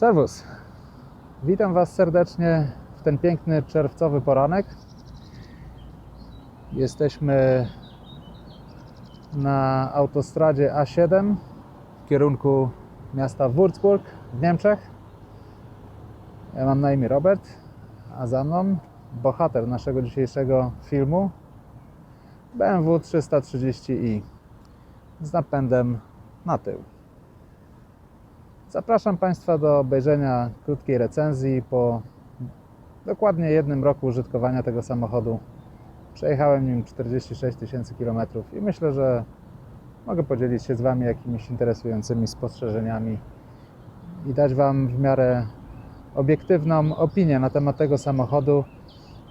Serwus. Witam Was serdecznie w ten piękny czerwcowy poranek. Jesteśmy na autostradzie A7 w kierunku miasta Würzburg w Niemczech. Ja mam na imię Robert, a za mną bohater naszego dzisiejszego filmu BMW 330i z napędem na tył. Zapraszam Państwa do obejrzenia krótkiej recenzji. Po dokładnie jednym roku użytkowania tego samochodu przejechałem nim 46 tysięcy kilometrów i myślę, że mogę podzielić się z Wami jakimiś interesującymi spostrzeżeniami i dać Wam w miarę obiektywną opinię na temat tego samochodu.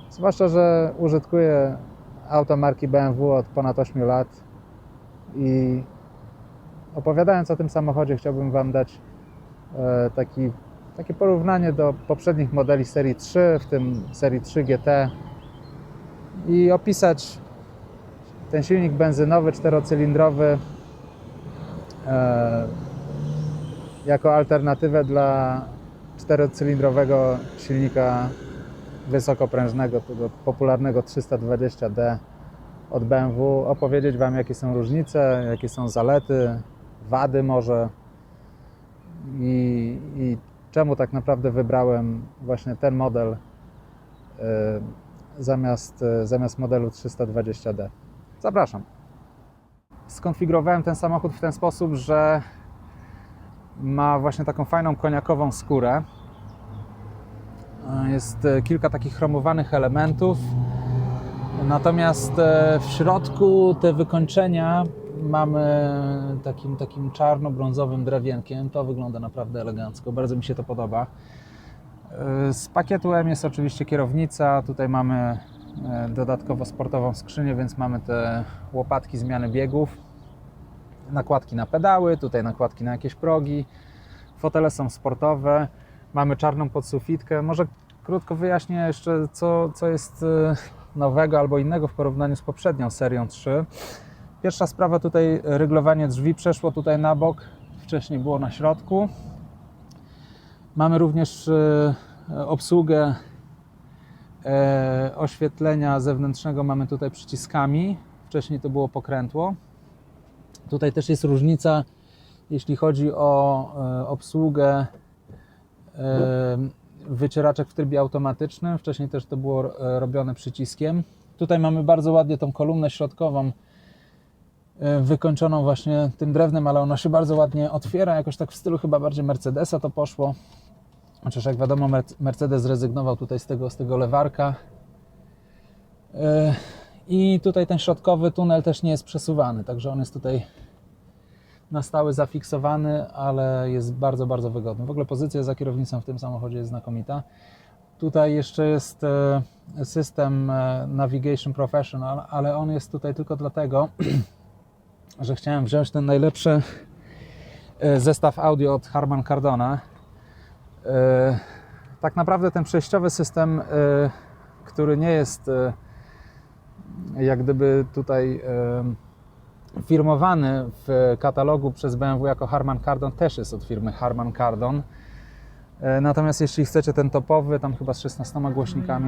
Zwłaszcza, że użytkuję auto marki BMW od ponad 8 lat i opowiadając o tym samochodzie chciałbym Wam dać taki, takie porównanie do poprzednich modeli serii 3, w tym serii 3 GT i opisać ten silnik benzynowy, czterocylindrowy e, jako alternatywę dla czterocylindrowego silnika wysokoprężnego, tego popularnego 320D od BMW, opowiedzieć Wam jakie są różnice, jakie są zalety, wady może i, i czemu tak naprawdę wybrałem właśnie ten model e, zamiast, e, zamiast modelu 320D. Zapraszam. Skonfigurowałem ten samochód w ten sposób, że ma właśnie taką fajną koniakową skórę. E, Jest kilka takich chromowanych elementów. Natomiast w środku te wykończenia mamy takim, takim czarno-brązowym drewienkiem. To wygląda naprawdę elegancko, bardzo mi się to podoba. E, Z pakietu M jest oczywiście kierownica. Tutaj mamy e, dodatkowo sportową skrzynię, więc mamy te łopatki zmiany biegów, nakładki na pedały, tutaj nakładki na jakieś progi. Fotele są sportowe. Mamy czarną podsufitkę. Może krótko wyjaśnię jeszcze, co, co jest e, nowego albo innego w porównaniu z poprzednią serią 3. Pierwsza sprawa tutaj ryglowanie drzwi przeszło tutaj na bok, wcześniej było na środku. Mamy również e, obsługę e, oświetlenia zewnętrznego mamy tutaj przyciskami. Wcześniej to było pokrętło. Tutaj też jest różnica, jeśli chodzi o e, obsługę e, wycieraczek w trybie automatycznym. Wcześniej też to było e, robione przyciskiem. Tutaj mamy bardzo ładnie tą kolumnę środkową e, wykończoną właśnie tym drewnem, ale ona się bardzo ładnie otwiera, jakoś tak w stylu chyba bardziej Mercedesa to poszło. Chociaż jak wiadomo Mer- Mercedes zrezygnował tutaj z tego, z tego lewarka. E, I tutaj ten środkowy tunel też nie jest przesuwany, także on jest tutaj na stałe zafiksowany, ale jest bardzo, bardzo wygodny. W ogóle pozycja za kierownicą w tym samochodzie jest znakomita. Tutaj jeszcze jest e, system e, Navigation Professional, ale on jest tutaj tylko dlatego, że chciałem wziąć ten najlepszy e, zestaw audio od Harman Kardona. E, Tak naprawdę ten przejściowy system, e, który nie jest jak gdyby tutaj firmowany w katalogu przez BMW jako Harman Kardon, też jest od firmy Harman Kardon. Natomiast jeśli chcecie ten topowy, tam chyba z 16 głośnikami,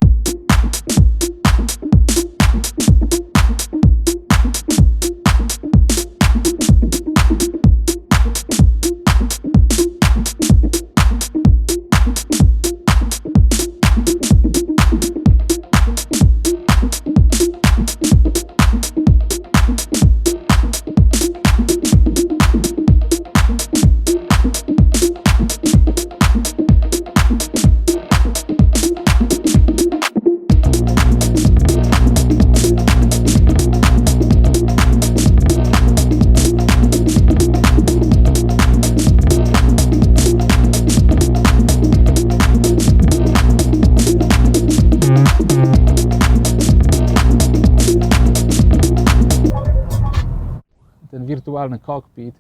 wirtualny cockpit,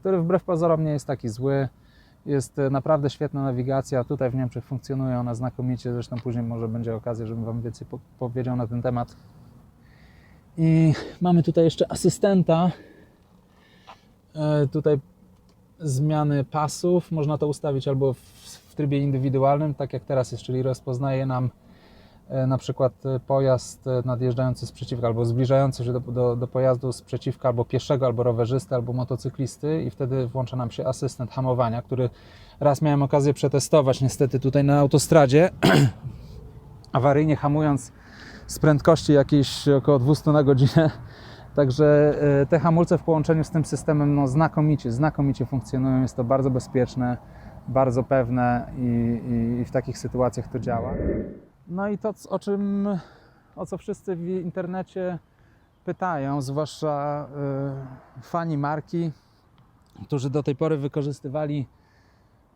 który wbrew pozorom nie jest taki zły. Jest e, naprawdę świetna nawigacja. Tutaj w Niemczech funkcjonuje ona znakomicie. Zresztą później może będzie okazja, żebym Wam więcej po- powiedział na ten temat. I mamy tutaj jeszcze asystenta. E, Tutaj zmiany pasów. Można to ustawić albo w, w trybie indywidualnym, tak jak teraz jest, czyli rozpoznaje nam na przykład e, pojazd e, nadjeżdżający z przeciwka albo zbliżający się do, do, do pojazdu z przeciwka albo pieszego, albo rowerzysty, albo motocyklisty i wtedy włącza nam się asystent hamowania, który raz miałem okazję przetestować niestety tutaj na autostradzie, awaryjnie hamując z prędkości jakiejś około 200 na godzinę. Także e, te hamulce w połączeniu z tym systemem no, znakomicie, znakomicie funkcjonują. Jest to bardzo bezpieczne, bardzo pewne i, i, i w takich sytuacjach to działa. No i to, o czym, o co wszyscy w internecie pytają, zwłaszcza y, fani marki, którzy do tej pory wykorzystywali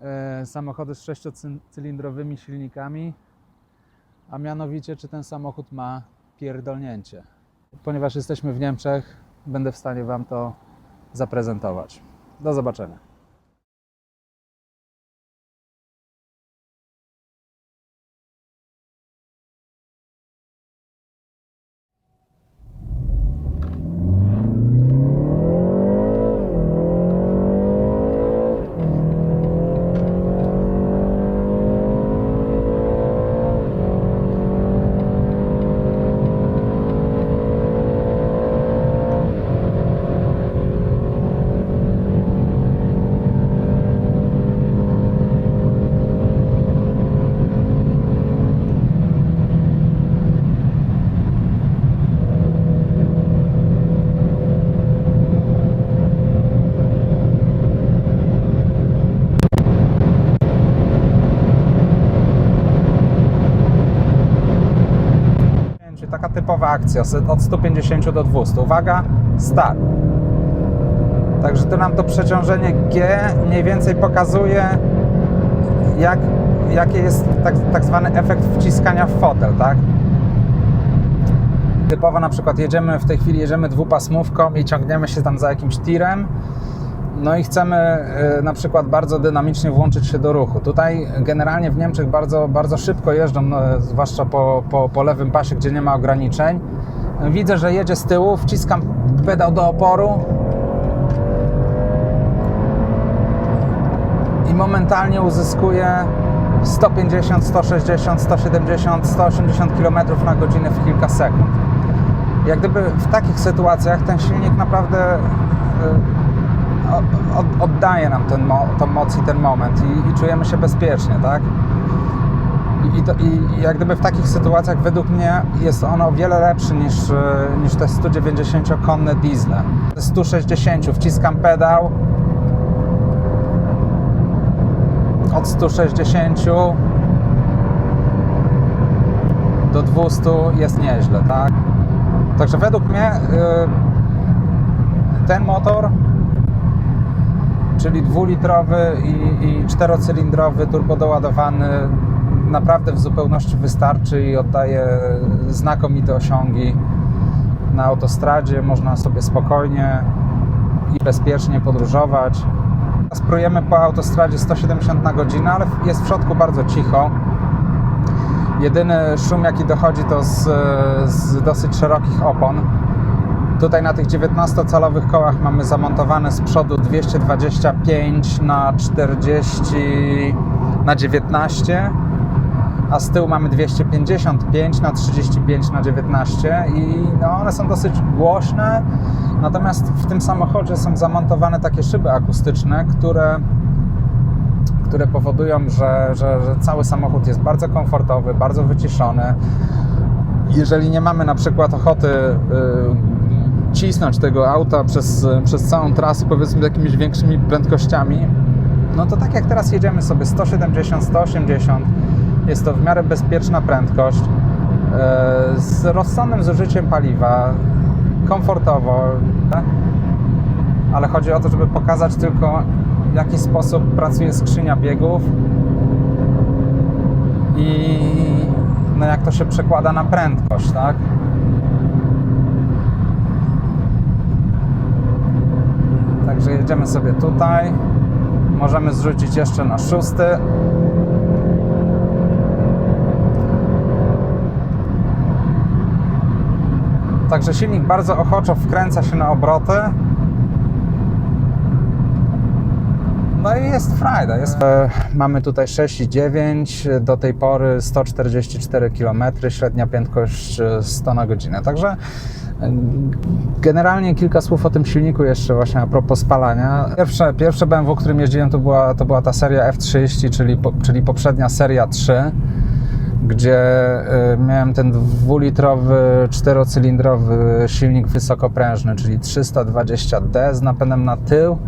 e, samochody z sześciocylindrowymi silnikami, a mianowicie czy ten samochód ma pierdolnięcie. Ponieważ jesteśmy w Niemczech, będę w stanie Wam to zaprezentować. Do zobaczenia. Czyli typowa akcja od 150 do 200. Uwaga, start. Także tu nam to przeciążenie G mniej więcej pokazuje, jak, jaki jest tak, tak zwany efekt wciskania w fotel, tak? Typowo na przykład jedziemy, w tej chwili jedziemy dwupasmówką i ciągniemy się tam za jakimś tirem, no i chcemy y, na przykład bardzo dynamicznie włączyć się do ruchu. Tutaj generalnie w Niemczech bardzo, bardzo szybko jeżdżą, no, zwłaszcza po, po, po lewym pasie, gdzie nie ma ograniczeń. Widzę, że jedzie z tyłu, wciskam pedał do oporu i momentalnie uzyskuję 150, 160, 170, 180 km na godzinę w kilka sekund. Jak gdyby w takich sytuacjach ten silnik naprawdę od- oddaje nam ten tą moc i ten moment i, i czujemy się bezpiecznie, tak? I, to, I jak gdyby w takich sytuacjach według mnie jest on o wiele lepszy niż, e, niż te 190-konne diesle. 160 wciskam pedał od 160 do 200 jest nieźle, tak? Także według mnie y, ten motor czyli dwulitrowy i, i czterocylindrowy, turbodoładowany, naprawdę w zupełności wystarczy i oddaje znakomite osiągi na autostradzie. Można sobie spokojnie i bezpiecznie podróżować. Sprujemy po autostradzie 170 na godzinę, ale jest w środku bardzo cicho. Jedyny szum, jaki dochodzi, to z, z dosyć szerokich opon. Tutaj na tych 19-calowych kołach mamy zamontowane z przodu 225 na 40 na 19, a z tyłu mamy 255 na 35 na 19 i no, one są dosyć głośne. Natomiast w tym samochodzie są zamontowane takie szyby akustyczne, które które powodują, że, że, że cały samochód jest bardzo komfortowy, bardzo wyciszony. Jeżeli nie mamy na przykład ochoty y, cisnąć tego auta przez, przez całą trasę, powiedzmy jakimiś większymi prędkościami, no to tak jak teraz jedziemy sobie 170, 180, jest to w miarę bezpieczna prędkość, e, z rozsądnym zużyciem paliwa, komfortowo, tak? ale chodzi o to, żeby pokazać tylko w jaki sposób pracuje skrzynia biegów i no jak to się przekłada na prędkość, tak? Także jedziemy sobie tutaj. Możemy zrzucić jeszcze na szósty. Także silnik bardzo ochoczo wkręca się na obroty. no i jest frajda. Jest... E, mamy tutaj 6,9, do tej pory 144 km, średnia prędkość e, 100 na godzinę. Także e, generalnie kilka słów o tym silniku jeszcze właśnie a propos spalania. Pierwsze, pierwsze BMW, którym jeździłem to była, to była ta seria F30, czyli, po, czyli poprzednia seria 3 gdzie y, miałem ten dwulitrowy, czterocylindrowy silnik wysokoprężny, czyli 320D z napędem na tył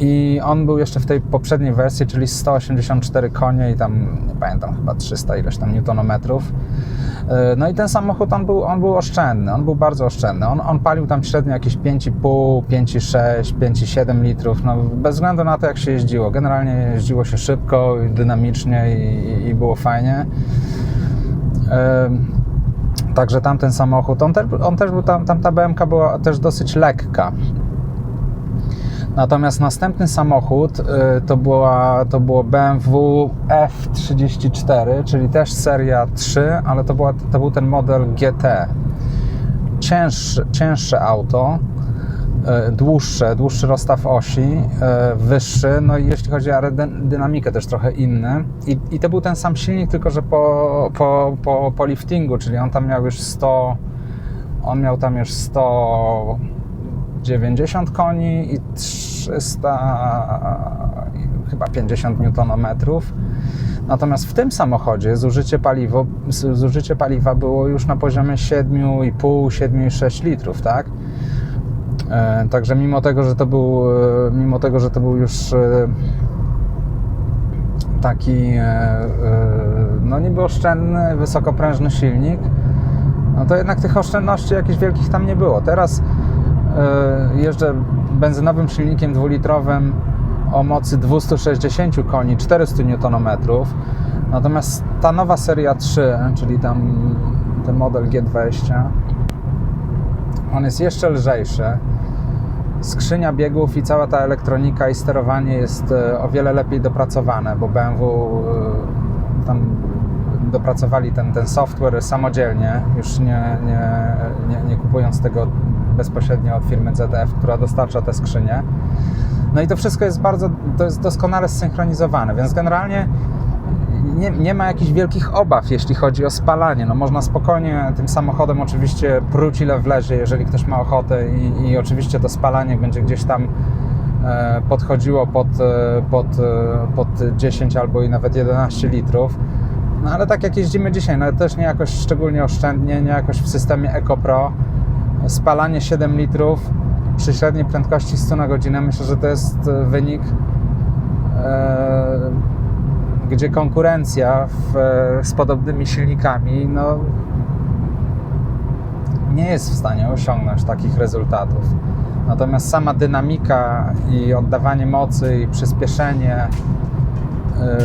i on był jeszcze w tej poprzedniej wersji, czyli 184 konie i tam, nie pamiętam, chyba 300 ileś tam newtonometrów. Y, No i ten samochód, on był, on był oszczędny, on był bardzo oszczędny. On, on palił tam średnio jakieś 5,5, 5,6, 5,7 litrów, no bez względu na to, jak się jeździło. Generalnie jeździło się szybko, dynamicznie i, i było fajnie. Ym, Także tamten samochód, on też, on też był, tam, tam ta BMK była też dosyć lekka. Natomiast następny samochód y, to, była, to było BMW F34, czyli też seria 3, ale to, była, to był ten model GT. Cięższe, cięższe auto, y, dłuższe, dłuższy rozstaw osi, y, wyższy, no i jeśli chodzi o aerodynamikę też trochę inny. I, I to był ten sam silnik, tylko że po, po, po, po liftingu, czyli on tam miał już 100, on miał tam już 100 90 koni i 300 i chyba 50 newtonometrów. Natomiast w tym samochodzie zużycie, paliwo, zużycie paliwa było już na poziomie 7,5, 7,6 litrów, tak? E, Także mimo tego, że to był, e, mimo tego, że to był już e, taki no niby oszczędny, wysokoprężny silnik, no to jednak tych oszczędności jakichś wielkich tam nie było. Teraz jeżdżę benzynowym silnikiem dwulitrowym o mocy 260 koni, 400 Nm. Natomiast ta nowa seria 3, czyli tam ten model G20, on jest jeszcze lżejszy. Skrzynia biegów i cała ta elektronika i sterowanie jest e, o wiele lepiej dopracowane, bo BMW e, tam dopracowali ten, ten software samodzielnie, już nie, nie, nie, nie kupując tego bezpośrednio od firmy ZF, która dostarcza te skrzynie. No i to wszystko jest bardzo, to jest doskonale zsynchronizowane, więc generalnie nie, nie ma jakichś wielkich obaw, jeśli chodzi o spalanie. No można spokojnie tym samochodem oczywiście pruć ile wlezie, jeżeli ktoś ma ochotę i, i oczywiście to spalanie będzie gdzieś tam e, podchodziło pod, e, pod, e, pod 10 albo i nawet 11 litrów. No ale tak jak jeździmy dzisiaj, no też nie jakoś szczególnie oszczędnie, nie jakoś w systemie EcoPro. Spalanie 7 litrów przy średniej prędkości 100 na godzinę, myślę, że to jest e, wynik, e, gdzie konkurencja w, e, z podobnymi silnikami no, nie jest w stanie osiągnąć takich rezultatów. Natomiast sama dynamika i oddawanie mocy i przyspieszenie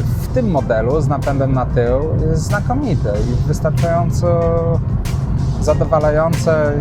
w tym modelu z napędem na tył jest znakomite i wystarczająco zadowalające.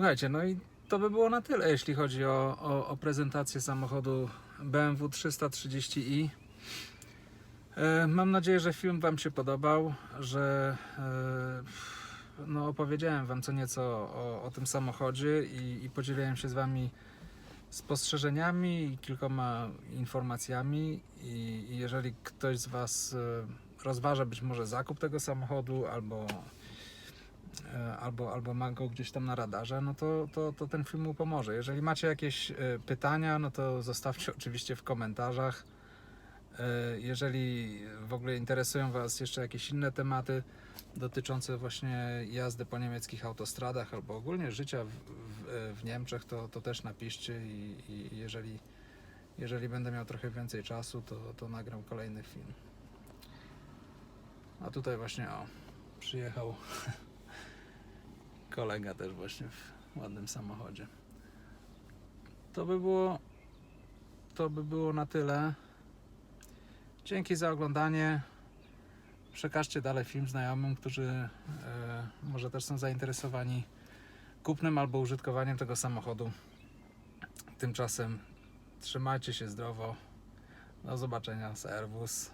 Słuchajcie, no i to by było na tyle, jeśli chodzi o, o, o prezentację samochodu BMW 330i. E, Mam nadzieję, że film Wam się podobał, że e, no, opowiedziałem Wam co nieco o, o tym samochodzie i, i podzieliłem się z Wami spostrzeżeniami i kilkoma informacjami. I, i jeżeli ktoś z Was e, rozważa być może zakup tego samochodu albo albo, albo ma go gdzieś tam na radarze, no to, to, to ten film mu pomoże. Jeżeli macie jakieś e, pytania, no to zostawcie oczywiście w komentarzach. E, Jeżeli w ogóle interesują Was jeszcze jakieś inne tematy dotyczące właśnie jazdy po niemieckich autostradach albo ogólnie życia w, w, w Niemczech, to, to też napiszcie i, i jeżeli, jeżeli będę miał trochę więcej czasu, to, to nagram kolejny film. A tutaj właśnie o, przyjechał kolega też właśnie w ładnym samochodzie. To by było to by było na tyle. Dzięki za oglądanie. Przekażcie dalej film znajomym, którzy e, może też są zainteresowani kupnem albo użytkowaniem tego samochodu. Tymczasem trzymajcie się zdrowo. Do zobaczenia. Serwus.